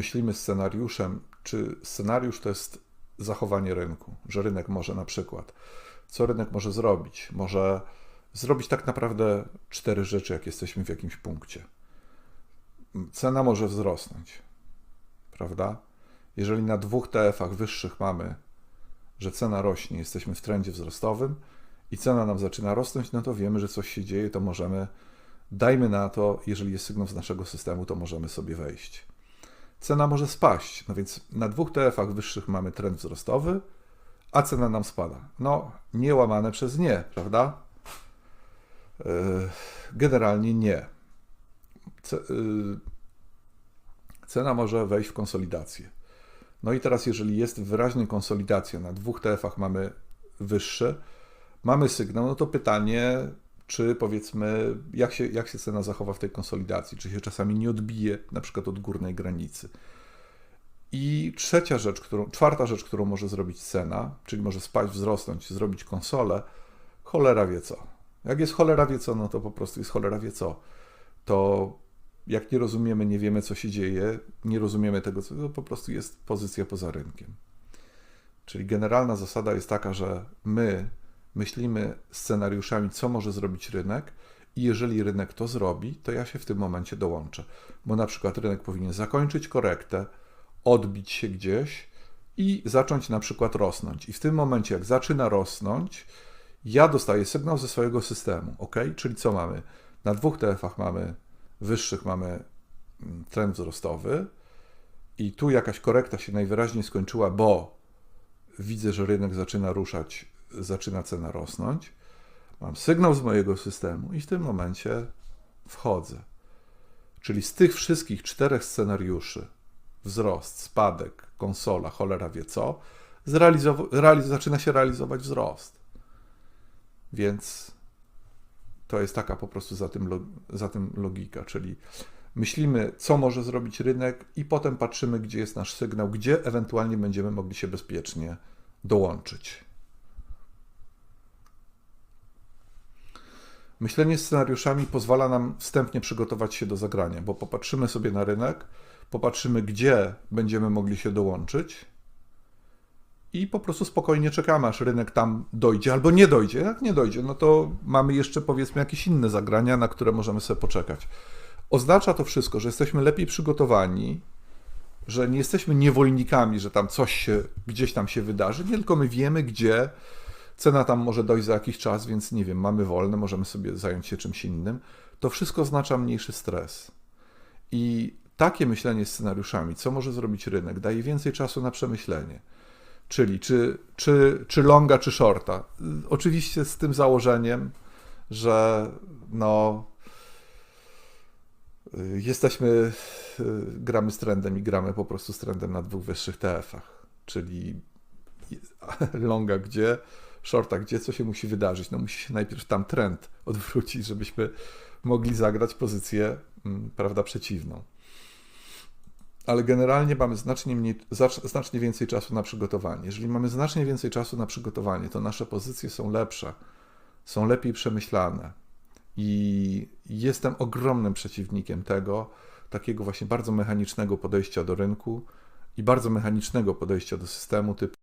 myślimy scenariuszem, czy scenariusz to jest zachowanie rynku, że rynek może na przykład, co rynek może zrobić? Może zrobić tak naprawdę cztery rzeczy, jak jesteśmy w jakimś punkcie. Cena może wzrosnąć, prawda? Jeżeli na dwóch TF-ach wyższych mamy, że cena rośnie, jesteśmy w trendzie wzrostowym i cena nam zaczyna rosnąć, no to wiemy, że coś się dzieje, to możemy, dajmy na to, jeżeli jest sygnał z naszego systemu, to możemy sobie wejść. Cena może spaść, no więc na dwóch TF-ach wyższych mamy trend wzrostowy, a cena nam spada. No, nie łamane przez nie, prawda? Yy, Generalnie nie. Yy, Cena może wejść w konsolidację. No i teraz, jeżeli jest wyraźna konsolidacja, na dwóch TF-ach mamy wyższe, mamy sygnał, no to pytanie, czy powiedzmy, jak się, jak się cena zachowa w tej konsolidacji, czy się czasami nie odbije na przykład od górnej granicy. I trzecia rzecz, którą, czwarta rzecz, którą może zrobić cena, czyli może spaść, wzrosnąć, zrobić konsolę, cholera wie co. Jak jest cholera wie co, no to po prostu jest cholera wie co. To jak nie rozumiemy, nie wiemy co się dzieje, nie rozumiemy tego, co to po prostu jest pozycja poza rynkiem. Czyli generalna zasada jest taka, że my myślimy scenariuszami, co może zrobić rynek, i jeżeli rynek to zrobi, to ja się w tym momencie dołączę. Bo na przykład rynek powinien zakończyć korektę, odbić się gdzieś i zacząć na przykład rosnąć. I w tym momencie, jak zaczyna rosnąć, ja dostaję sygnał ze swojego systemu. ok? Czyli co mamy? Na dwóch TF-ach mamy wyższych mamy mm, trend wzrostowy i tu jakaś korekta się najwyraźniej skończyła, bo widzę, że rynek zaczyna ruszać, zaczyna cena rosnąć. Mam sygnał z mojego systemu i w tym momencie wchodzę. Czyli z tych wszystkich czterech scenariuszy wzrost, spadek, konsola, cholera wie co, zaczyna się realizować wzrost. Więc to jest taka po prostu za tym, za tym logika, czyli myślimy, co może zrobić rynek, i potem patrzymy, gdzie jest nasz sygnał, gdzie ewentualnie będziemy mogli się bezpiecznie dołączyć. Myślenie scenariuszami pozwala nam wstępnie przygotować się do zagrania, bo popatrzymy sobie na rynek, popatrzymy, gdzie będziemy mogli się dołączyć i po prostu spokojnie czekamy, aż rynek tam dojdzie albo nie dojdzie. Jak nie dojdzie, no to mamy jeszcze powiedzmy jakieś inne zagrania, na które możemy sobie poczekać. Oznacza to wszystko, że jesteśmy lepiej przygotowani, że nie jesteśmy niewolnikami, że tam coś się gdzieś tam się wydarzy, nie tylko my wiemy, gdzie cena tam może dojść za jakiś czas, więc nie wiem, mamy wolne, możemy sobie zająć się czymś innym. To wszystko oznacza mniejszy stres. I takie myślenie scenariuszami, co może zrobić rynek, daje więcej czasu na przemyślenie. Czyli czy, czy, czy longa, czy shorta. Oczywiście z tym założeniem, że no, jesteśmy, gramy z trendem i gramy po prostu z trendem na dwóch wyższych TF-ach. Czyli longa gdzie, shorta gdzie, co się musi wydarzyć? No musi się najpierw tam trend odwrócić, żebyśmy mogli zagrać pozycję, mm, prawda, przeciwną. Ale generalnie mamy znacznie, mniej, znacznie więcej czasu na przygotowanie. Jeżeli mamy znacznie więcej czasu na przygotowanie, to nasze pozycje są lepsze, są lepiej przemyślane. I jestem ogromnym przeciwnikiem tego, takiego właśnie bardzo mechanicznego podejścia do rynku i bardzo mechanicznego podejścia do systemu typu